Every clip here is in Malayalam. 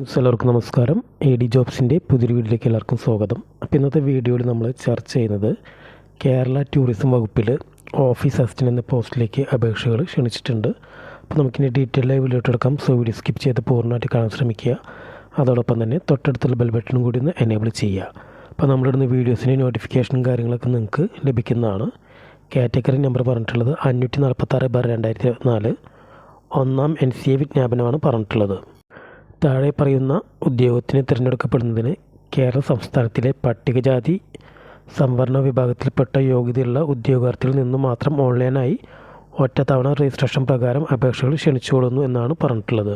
എല്ലാവർക്കും നമസ്കാരം. എ ഡി ജോബ്സിന്റെ പുതിയൊരു വീഡിയോയിലേക്ക് എല്ലാവർക്കും സ്വാഗതം. അപ്പോൾ ഇന്നത്തെ വീഡിയോയിൽ നമ്മൾ ചർച്ച ചെയ്യുന്നത് കേരള ടൂറിസം വകുപ്പിൽ ഓഫീസ് അസിസ്റ്റന്റ് എന്ന പോസ്റ്റിലേക്ക് അപേക്ഷകൾ ക്ഷണിച്ചിട്ടുണ്ട്. അപ്പോൾ നമുക്കിനി ഡീറ്റെയിൽ ആയി വീഡിയോ എടുക്കാം. സോ വീഡിയോ സ്കിപ്പ് ചെയ്ത് പൂർണമായിട്ട് കാണാൻ ശ്രമിക്കുക. അതോടൊപ്പം തന്നെ തൊട്ടടുത്തുള്ള ബെൽ ബട്ടണും കൂടി ഒന്ന് എനേബിൾ ചെയ്യുക. അപ്പോൾ നമ്മളിടുന്ന വീഡിയോസിന്റെ നോട്ടിഫിക്കേഷനും കാര്യങ്ങളൊക്കെ നിങ്ങൾക്ക് ലഭിക്കുന്നതാണ്. കാറ്റഗറി നമ്പർ പറഞ്ഞിട്ടുള്ളത് അഞ്ഞൂറ്റി നാൽപ്പത്താറ് ബാർ രണ്ടായിരത്തി ഇരുപത്തിനാല് ഒന്നാം എൻ സി എ വിജ്ഞാപനമാണ് പറഞ്ഞിട്ടുള്ളത്. താഴെ പറയുന്ന ഉദ്യോഗത്തിന് തിരഞ്ഞെടുക്കപ്പെടുന്നതിന് കേരള സംസ്ഥാനത്തിലെ പട്ടികജാതി സംവരണ വിഭാഗത്തിൽപ്പെട്ട യോഗ്യതയുള്ള ഉദ്യോഗാർത്ഥികളിൽ നിന്നും മാത്രം ഓൺലൈനായി ഒറ്റത്തവണ രജിസ്ട്രേഷൻ പ്രകാരം അപേക്ഷകൾ ക്ഷണിച്ചുകൊള്ളുന്നു എന്നാണ് പറഞ്ഞിട്ടുള്ളത്.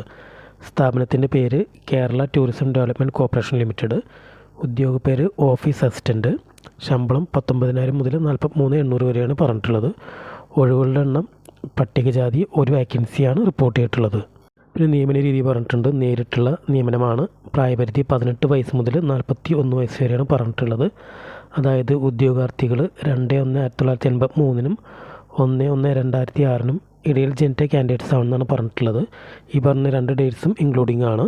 സ്ഥാപനത്തിന്റെ പേര് Kerala tourism development corporation limited. ഉദ്യോഗ പേര് ഓഫീസ് അസിസ്റ്റന്റ് ശമ്പളം പത്തൊമ്പതിനായിരം മുതൽ നാൽപ്പത്തി മൂന്ന് എണ്ണൂറ് വരെയാണ് പറഞ്ഞിട്ടുള്ളത്. ഒഴിവുകളുടെ എണ്ണം പട്ടികജാതി ഒരു വാക്കൻസിയാണ് റിപ്പോർട്ട് ചെയ്തിട്ടുള്ളത്. പിന്നെ നിയമന രീതി പറഞ്ഞിട്ടുണ്ട്. നേരിട്ടുള്ള നിയമനമാണ് പ്രായപരിധി പതിനെട്ട് വയസ്സ് മുതൽ നാൽപ്പത്തി ഒന്ന് വയസ്സ് വരെയാണ് പറഞ്ഞിട്ടുള്ളത്. അതായത് ഉദ്യോഗാർത്ഥികൾ രണ്ട് ഒന്ന് ആയിരത്തി തൊള്ളായിരത്തി എൺപത്തി മൂന്നിനും ഒന്ന് ഒന്ന് രണ്ടായിരത്തി ആറിനും ഇടയിൽ ജനിച്ച കാൻഡിഡേറ്റ്സ് ആണെന്നാണ് പറഞ്ഞിട്ടുള്ളത്. ഈ പറഞ്ഞ രണ്ട് ഡേറ്റ്സും ഇൻക്ലൂഡിംഗ് ആണ്.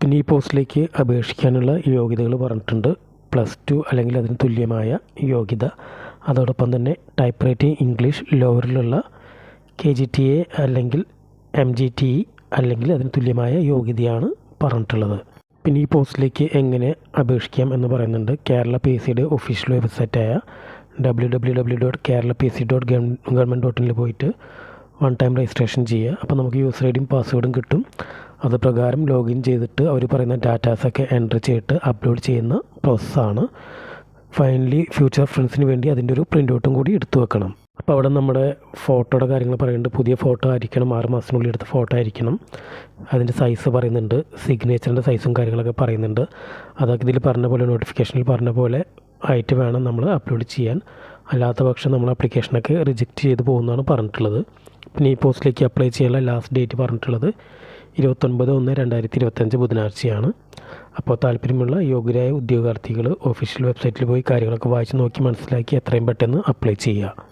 പിന്നെ ഈ പോസ്റ്റിലേക്ക് അപേക്ഷിക്കാനുള്ള യോഗ്യതകൾ പറഞ്ഞിട്ടുണ്ട്. പ്ലസ് ടു അല്ലെങ്കിൽ അതിന് തുല്യമായ യോഗ്യത. അതോടൊപ്പം തന്നെ ടൈപ്പ് റൈറ്റിംഗ് ഇംഗ്ലീഷ് ലോവറിലുള്ള കെ ജി ടി എ അല്ലെങ്കിൽ എം ജി ടി ഇ അല്ലെങ്കിൽ അതിന് തുല്യമായ യോഗ്യതയാണ് പറഞ്ഞിട്ടുള്ളത്. പിന്നെ ഈ പോസ്റ്റിലേക്ക് എങ്ങനെ അപേക്ഷിക്കാം എന്ന് പറയുന്നുണ്ട്. കേരള പി എസ് സിയുടെ official വെബ്സൈറ്റായ W W W dot Kerala P S C dot government dot ഇനിൽ പോയിട്ട് വൺ ടൈം രജിസ്ട്രേഷൻ ചെയ്യുക. അപ്പോൾ നമുക്ക് യൂസർ ഐ ഡിയും പാസ്വേഡും കിട്ടും. അത് പ്രകാരം ലോഗിൻ ചെയ്തിട്ട് അവർ പറയുന്ന ഡാറ്റാസൊക്കെ എന്റർ ചെയ്തിട്ട് അപ്ലോഡ് ചെയ്യുന്ന പ്രോസസ്സാണ് ഫൈനലി ഫ്യൂച്ചർ ഫ്രണ്ട്സിന് വേണ്ടി അതിന്റെ ഒരു പ്രിന്റ് ഔട്ടും കൂടി എടുത്തു വെക്കണം. അപ്പോൾ അവിടെ നമ്മുടെ ഫോട്ടോയുടെ കാര്യങ്ങൾ പറയുന്നുണ്ട്. പുതിയ ഫോട്ടോ ആയിരിക്കണം ആറ് മാസത്തിനുള്ളിൽ എടുത്ത ഫോട്ടോ ആയിരിക്കണം. അതിന്റെ സൈസ് പറയുന്നുണ്ട്. സിഗ്നേച്ചറിന്റെ സൈസും കാര്യങ്ങളൊക്കെ പറയുന്നുണ്ട്. അതൊക്കെ ഇതിൽ പറഞ്ഞ പോലെ നോട്ടിഫിക്കേഷനിൽ പറഞ്ഞ പോലെ ആയിട്ട് വേണം നമ്മൾ അപ്ലോഡ് ചെയ്യാൻ. അല്ലാത്ത പക്ഷം നമ്മൾ ആപ്ലിക്കേഷനൊക്കെ റിജക്റ്റ് ചെയ്ത് പോകുന്നതാണ് പറഞ്ഞിട്ടുള്ളത്. പിന്നെ ഈ പോസ്റ്റിലേക്ക് അപ്ലൈ ചെയ്യാനുള്ള ലാസ്റ്റ് ഡേറ്റ് പറഞ്ഞിട്ടുള്ളത് ഇരുപത്തൊൻപത് ഒന്ന് രണ്ടായിരത്തി ഇരുപത്തഞ്ച് ബുധനാഴ്ചയാണ്. അപ്പോൾ താല്പര്യമുള്ള യോഗ്യരായ ഉദ്യോഗാർത്ഥികൾ ഒഫീഷ്യൽ വെബ്സൈറ്റിൽ പോയി കാര്യങ്ങളൊക്കെ വായിച്ച് നോക്കി മനസ്സിലാക്കി എത്രയും പെട്ടെന്ന് അപ്ലൈ ചെയ്യുക.